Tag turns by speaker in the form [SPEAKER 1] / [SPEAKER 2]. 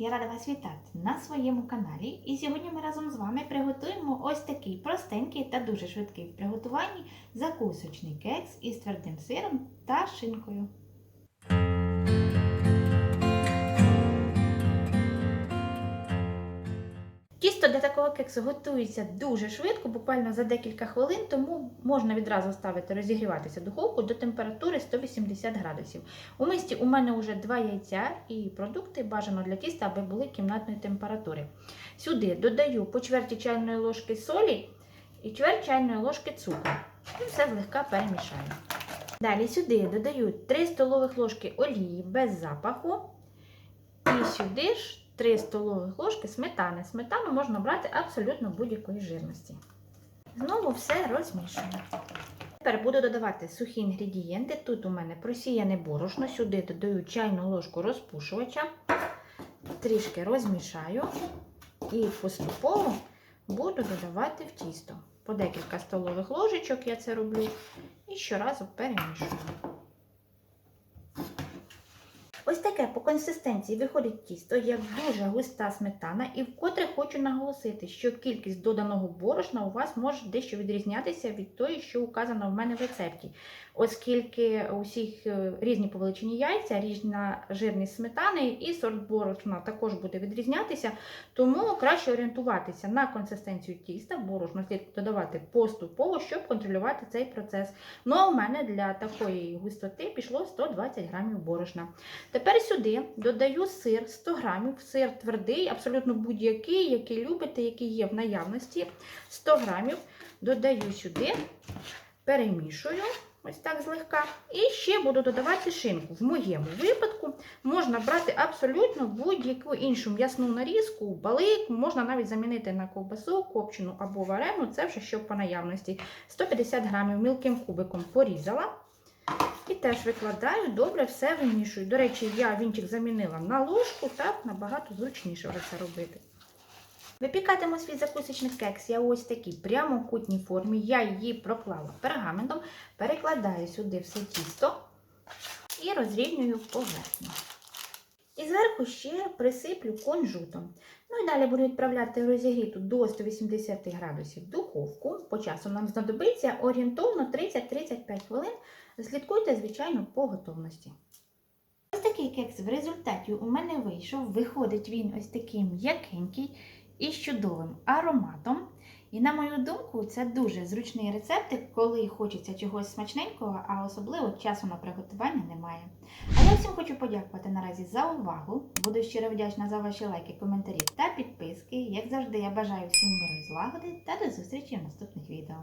[SPEAKER 1] Я рада вас вітати на своєму каналі. І сьогодні ми разом з вами приготуємо ось такий простенький та дуже швидкий в приготуванні закусочний кекс із твердим сиром та шинкою. Кексу готується дуже швидко, буквально за декілька хвилин, тому можна відразу ставити розігріватися духовку до температури 180 градусів. У мисті у мене вже два яйця і продукти бажано для тіста, аби були кімнатної температури. Сюди додаю по чверті чайної ложки солі і чверть чайної ложки цукру. І все злегка перемішаю. Далі сюди додаю 3 столових ложки олії без запаху. І сюди ж 3 столових ложки сметани. Сметану можна брати абсолютно будь-якої жирності. Знову все розмішую. Тепер буду додавати сухі інгредієнти. Тут у мене просіяне борошно, сюди додаю чайну ложку розпушувача, трішки розмішаю і поступово буду додавати в тісто. По декілька столових ложечок я це роблю і щоразу перемішую. Ось таке по консистенції виходить тісто, як дуже густа сметана, і вкотре хочу наголосити, що кількість доданого борошна у вас може дещо відрізнятися від тої, що указано в мене в рецепті. Оскільки у всіх е, різні по величині яйця, різна жирність сметани і сорт борошна також буде відрізнятися, тому краще орієнтуватися на консистенцію тіста, борошно слід додавати поступово, щоб контролювати цей процес. Ну а у мене для такої густоти пішло 120 грамів борошна. Тепер сюди додаю сир 100 грамів, сир твердий, абсолютно будь-який, який любите, який є в наявності. 100 грамів додаю сюди, перемішую. Ось так злегка. І ще буду додавати шинку. В моєму випадку можна брати абсолютно будь-яку іншу м'ясну нарізку, балик, можна навіть замінити на ковбасу, копчену або варену, це вже що по наявності. 150 грамів мілким кубиком порізала. Теж викладаю, добре все вимішую. До речі, я вінчик замінила на ложку, так набагато зручніше вже це робити. Випікатиму свій закусочний кекс я ось такій прямокутній формі. Я її проклала пергаментом, перекладаю сюди все тісто і розрівнюю поверхню. І зверху ще присиплю кунжутом. Ну і далі буду відправляти розігріту до 180 градусів духовку. По часу нам знадобиться орієнтовно 30-35 хвилин. Слідкуйте, звичайно, по готовності. Ось такий кекс в результаті у мене вийшов. Виходить він ось такий м'якенький і з чудовим ароматом. І, на мою думку, це дуже зручний рецептик, коли хочеться чогось смачненького, а особливо часу на приготування немає. А я всім хочу подякувати наразі за увагу. Буду щиро вдячна за ваші лайки, коментарі та підписки. Як завжди, я бажаю всім миру і злагоди та до зустрічі в наступних відео.